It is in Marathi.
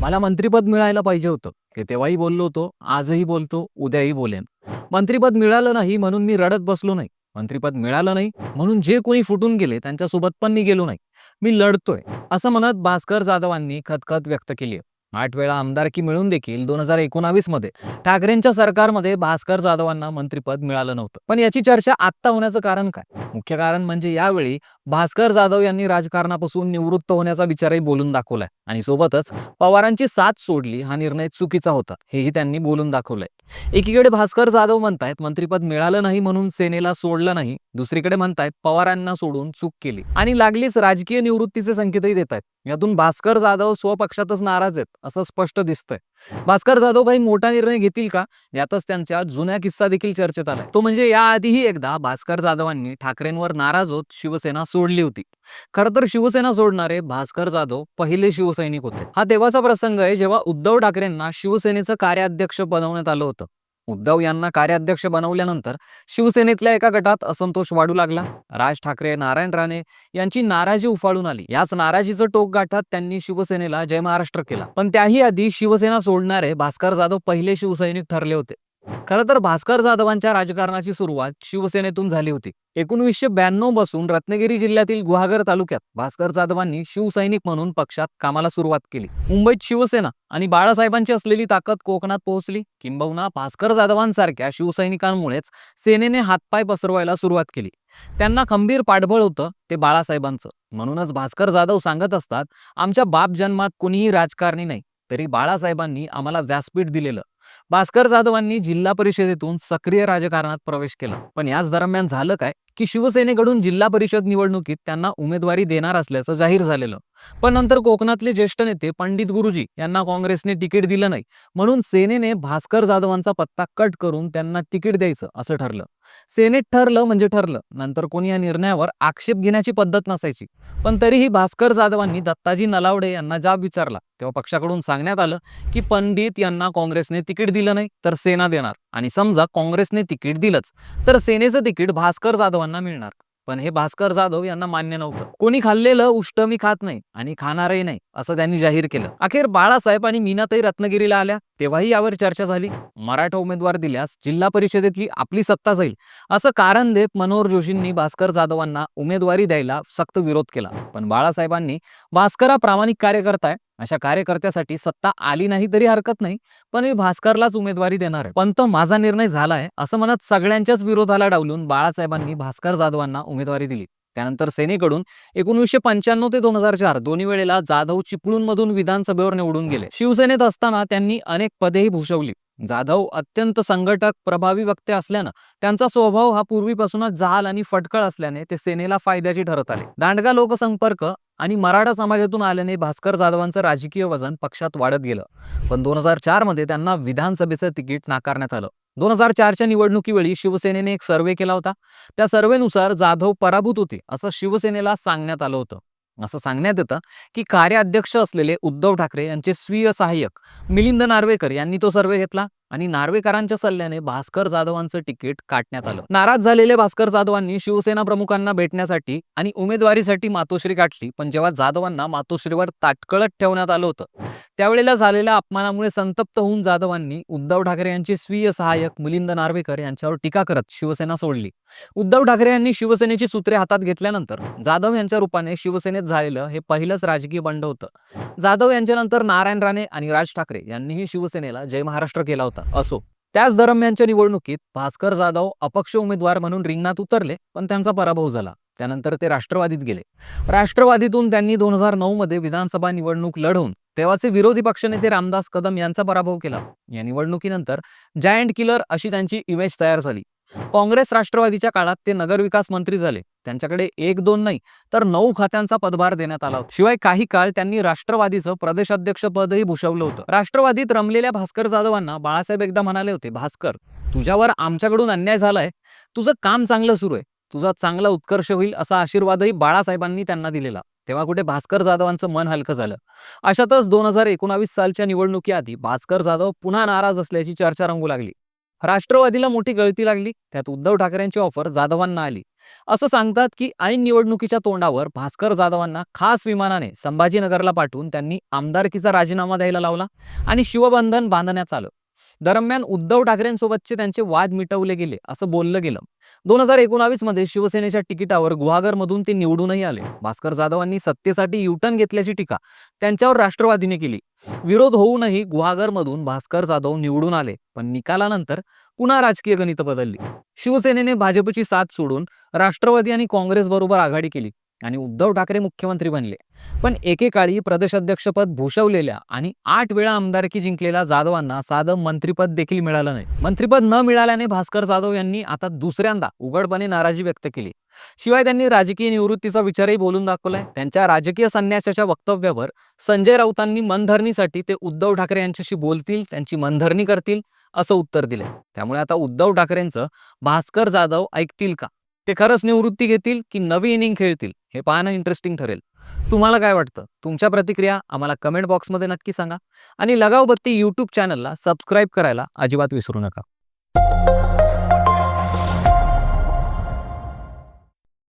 मला मंत्रिपद मिळायला पाहिजे होतं. हे तेव्हाही बोललो होतो आजही बोलतो उद्याही बोलेन. मंत्रिपद मिळालं नाही म्हणून मी रडत बसलो नाही. मंत्रिपद मिळालं नाही म्हणून जे कोणी फुटून गेले त्यांच्यासोबत पण मी गेलो नाही. मी लढतोय असं म्हणत भास्कर जाधवांनी खतखत व्यक्त केली आठ वेळा आमदारकी मिळून देखील दोन हजार एकोणावीसमध्ये ठाकरेंच्या सरकारमध्ये भास्कर जाधवांना मंत्रिपद मिळालं नव्हतं. पण याची चर्चा आत्ता होण्याचं कारण काय? मुख्य कारण म्हणजे यावेळी भास्कर जाधव यांनी राजकारणापासून निवृत्त होण्याचा विचारही बोलून दाखवलाय. आणि सोबतच पवारांची साथ सोडली हा निर्णय चुकीचा होता हेही त्यांनी बोलून दाखवलंय. एकीकडे भास्कर जाधव म्हणतायत मंत्रिपद मिळालं नाही म्हणून सेनेला सोडलं नाही दुसरीकडे म्हणतायत पवारांना सोडून चूक केली. आणि लागलीच राजकीय निवृत्तीचे संकेतही देत आहेत यातून भास्कर जाधव स्वपक्षातच नाराज आहेत असं स्पष्ट दिसतंय. भास्कर जाधव काही मोठा निर्णय घेतील का? यातच त्यांच्या जुन्या किस्सा देखील चर्चेत आलाय. तो म्हणजे याआधीही एकदा भास्कर जाधवांनी ठाकरेंवर नाराज होत शिवसेना सोडली होती. खर तर शिवसेना सोडणारे भास्कर जाधव पहिले शिवसैनिक होते. हा तेव्हाचा प्रसंग आहे जेव्हा उद्धव ठाकरेंना शिवसेनेचं कार्याध्यक्ष बनवण्यात आलं होतं. उद्धव यांना कार्याध्यक्ष बनवल्यानंतर शिवसेनेतल्या एका गटात असंतोष वाढू लागला. राज ठाकरे नारायण राणे यांची नाराजी उफाळून आली. याच नाराजीचं टोक गाठत त्यांनी शिवसेनेला जय महाराष्ट्र केला. पण त्याही आधी शिवसेना सोडणारे भास्कर जाधव पहिले शिवसैनिक ठरले होते. खरं तर भास्कर जाधवांच्या राजकारणाची सुरुवात शिवसेनेतून झाली होती. एकोणीसशे ब्याण्णवपासून रत्नागिरी जिल्ह्यातील गुहागर तालुक्यात भास्कर जाधवांनी शिवसैनिक म्हणून पक्षात कामाला सुरुवात केली. मुंबईत शिवसेना आणि बाळासाहेबांची असलेली ताकद कोकणात पोहोचली. किंबहुना भास्कर जाधवांसारख्या शिवसैनिकांमुळेच सेनेने हातपाय पसरवायला सुरुवात केली. त्यांना खंबीर पाठबळ होतं ते बाळासाहेबांचं. म्हणूनच भास्कर जाधव सांगत असतात आमच्या बाप जन्मात कोणीही राजकारणी नाही तरी बाळासाहेबांनी आम्हाला व्यासपीठ दिलेलं भास्कर जाधवांनी जिल्हा परिषदेतून सक्रिय राजकारणात प्रवेश केला. पण याच दरम्यान झालं काय? की शिवसेनेकडून जिल्हा परिषद निवडणुकीत त्यांना उमेदवारी देणार असल्याचं जाहीर झालेलं. पण नंतर कोकणातले ज्येष्ठ नेते पंडित गुरुजी यांना काँग्रेसने तिकीट दिलं नाही. म्हणून सेनेने भास्कर जाधवांचा पत्ता कट करून त्यांना तिकीट द्यायचं असं ठरलं. सेनेत ठरलं म्हणजे ठरलं. नंतर कोणी या निर्णयावर आक्षेप घेण्याची पद्धत नसायची. पण तरीही भास्कर जाधवांनी दत्ताजी नलावडे यांना जाब विचारला. तेव्हा पक्षाकडून सांगण्यात आलं की पंडित यांना काँग्रेसने तिकीट दिलं नाही तर सेना देणार. आणि समजा काँग्रेसने तिकीट दिलंच तर सेनेचं तिकीट भास्कर जाधवांना मिळणार. पण हे भास्कर जाधव यांना मान्य नव्हतं. कोणी खाल्लेलं उष्ट मी खात नाही आणि खाणारही नाही असं त्यांनी जाहीर केलं. अखेर बाळासाहेब आणि मीनाताई रत्नागिरीला आल्या. तेव्हाही यावर चर्चा झाली. मराठा उमेदवार दिल्यास जिल्हा परिषदेतली आपली सत्ता जाईल असं कारण देत मनोहर जोशींनी भास्कर जाधवांना उमेदवारी द्यायला सक्त विरोध केला. पण बाळासाहेबांनी भास्करा प्रामाणिक कार्यकर्ता आहे अशा कार्यकर्त्यासाठी सत्ता आली नाही तरी हरकत नाही पण मी भास्करलाच उमेदवारी देणार आहे. पण तो माझा निर्णय झालाय असं म्हणत सगळ्यांच्याच विरोधाला डावलून बाळासाहेबांनी भास्कर जाधवांना उमेदवारी दिली. त्यानंतर सेनेकडून एकोणीसशे पंच्याण्णव ते दोन हजार चार दोन्ही वेळेला जाधव चिपळूणमधून विधानसभेवर निवडून गेले. शिवसेनेत असताना त्यांनी अनेक पदेही भूषवली. जाधव अत्यंत संघटक प्रभावी वक्ते असल्यानं त्यांचा स्वभाव हा पूर्वीपासूनच जहाल आणि फटकळ असल्याने ते सेनेला फायद्याचे ठरत आले. दांडगा लोकसंपर्क आणि मराठा समाजातून आल्याने भास्कर जाधवांचं राजकीय वजन पक्षात वाढत गेलं. पण दोन हजार चारमध्ये त्यांना विधानसभेचं तिकीट नाकारण्यात आलं. दोन हजार चारच्या निवडणुकीवेळी शिवसेनेने एक सर्वे केला होता. त्या सर्वेनुसार जाधव पराभूत होते असं शिवसेनेला सांगण्यात आलं होतं. असं सांगण्यात येतं की कार्याध्यक्ष असलेले उद्धव ठाकरे यांचे स्वीय सहाय्यक मिलिंद नार्वेकर यांनी तो सर्वे घेतला. आणि नार्वेकरांच्या सल्ल्याने भास्कर जाधवांचं तिकीट काटण्यात आलं. नाराज झालेले भास्कर जाधवांनी शिवसेना प्रमुखांना भेटण्यासाठी आणि उमेदवारीसाठी मातोश्री गाठली पण जेव्हा जाधवांना मातोश्रीवर ताटकळत ठेवण्यात आलं होतं त्यावेळेला झालेल्या अपमानामुळे संतप्त होऊन जाधवांनी उद्धव ठाकरे यांचे स्वीय सहाय्यक मिलिंद नार्वेकर यांच्यावर टीका करत शिवसेना सोडली. उद्धव ठाकरे यांनी शिवसेनेची सूत्रे हातात घेतल्यानंतर जाधव यांच्या रूपाने शिवसेनेत झालेलं हे पहिलंच राजकीय बंड होतं. जाधव यांच्यानंतर नारायण राणे आणि राज ठाकरे यांनीही शिवसेनेला जय महाराष्ट्र केला होता. असो. त्याच दरम्यानच्या निवडणुकीत भास्कर जाधव अपक्ष उमेदवार म्हणून रिंगणात उतरले पण त्यांचा पराभव झाला. त्यानंतर ते राष्ट्रवादीत गेले. राष्ट्रवादीतून त्यांनी दोन हजार नऊ मध्ये विधानसभा निवडणूक लढवून तेव्हाचे विरोधी पक्षनेते रामदास कदम यांचा पराभव केला. या निवडणुकीनंतर जायंट किलर अशी त्यांची इमेज तयार झाली. काँग्रेस राष्ट्रवादीच्या काळात ते नगरविकास मंत्री झाले. त्यांच्याकडे एक दोन नाही तर नऊ खात्यांचा पदभार देण्यात आला होता. शिवाय काही काळ त्यांनी राष्ट्रवादीचं प्रदेशाध्यक्ष पदही भूषवलं होतं. राष्ट्रवादीत रमलेल्या भास्कर जाधवांना बाळासाहेब एकदा म्हणाले होते भास्कर तुझ्यावर आमच्याकडून अन्याय झालाय. तुझं काम चांगलं सुरू आहे. तुझा चांगला उत्कर्ष होईल असा आशीर्वादही बाळासाहेबांनी त्यांना दिलेला. तेव्हा कुठे भास्कर जाधवांचं मन हलकं झालं. अशातच दोन हजार एकोणावीस सालच्या निवडणुकीआधी भास्कर जाधव पुन्हा नाराज असल्याची चर्चा रंगू लागली. राष्ट्रवादीला मोठी गळती लागली. त्यात उद्धव ठाकरेंची ऑफर जाधवांना आली. असं सांगतात की ऐन निवडणुकीच्या तोंडावर भास्कर जाधवांना खास विमानाने संभाजीनगरला पाठवून त्यांनी आमदारकीचा राजीनामा द्यायला लावला आणि शिवबंधन बांधण्यात आलं. दरम्यान उद्धव ठाकरेंसोबतचे त्यांचे वाद मिटवले गेले असं बोललं गेलं. दोन हजार एकोणावीसमध्ये शिवसेनेच्या तिकिटावर गुहागरमधून ते निवडूनही आले. भास्कर जाधवांनी सत्तेसाठी युटर्न घेतल्याची टीका त्यांच्यावर राष्ट्रवादीने केली. विरोध होऊनही गुहागरमधून भास्कर जाधव निवडून आले पण निकालानंतर पुन्हा राजकीय गणित बदलली. शिवसेनेने भाजपची साथ सोडून राष्ट्रवादी आणि काँग्रेस बरोबर आघाडी केली. आणि उद्धव ठाकरे मुख्यमंत्री बनले. पण एकेकाळी प्रदेशाध्यक्षपद भूषवलेल्या आणि आठ वेळा आमदारकी जिंकलेल्या जाधवांना साधं मंत्रीपद देखील मिळालं नाही. मंत्रीपद न मिळाल्याने भास्कर जाधव यांनी आता दुसऱ्यांदा उघडपणे नाराजी व्यक्त केली. शिवाय त्यांनी राजकीय निवृत्तीचा विचारही बोलून दाखवलाय. त्यांच्या राजकीय संन्यासाच्या वक्तव्यावर संजय राऊतांनी मनधरणीसाठी ते उद्धव ठाकरे यांच्याशी बोलतील त्यांची मनधरणी करतील असं उत्तर दिले त्यामुळे आता उद्धव ठाकरेंचं भास्कर जाधव ऐकतील का? ते खरंच निवृत्ती घेतील की नवी इनिंग खेळतील हे पाहणं इंटरेस्टिंग ठरेल. तुम्हाला काय वाटतं? तुमच्या प्रतिक्रिया आम्हाला कमेंट बॉक्समध्ये नक्की सांगा. आणि लगाव बत्ती यूट्यूब चॅनलला सबस्क्राईब करायला अजिबात विसरू नका.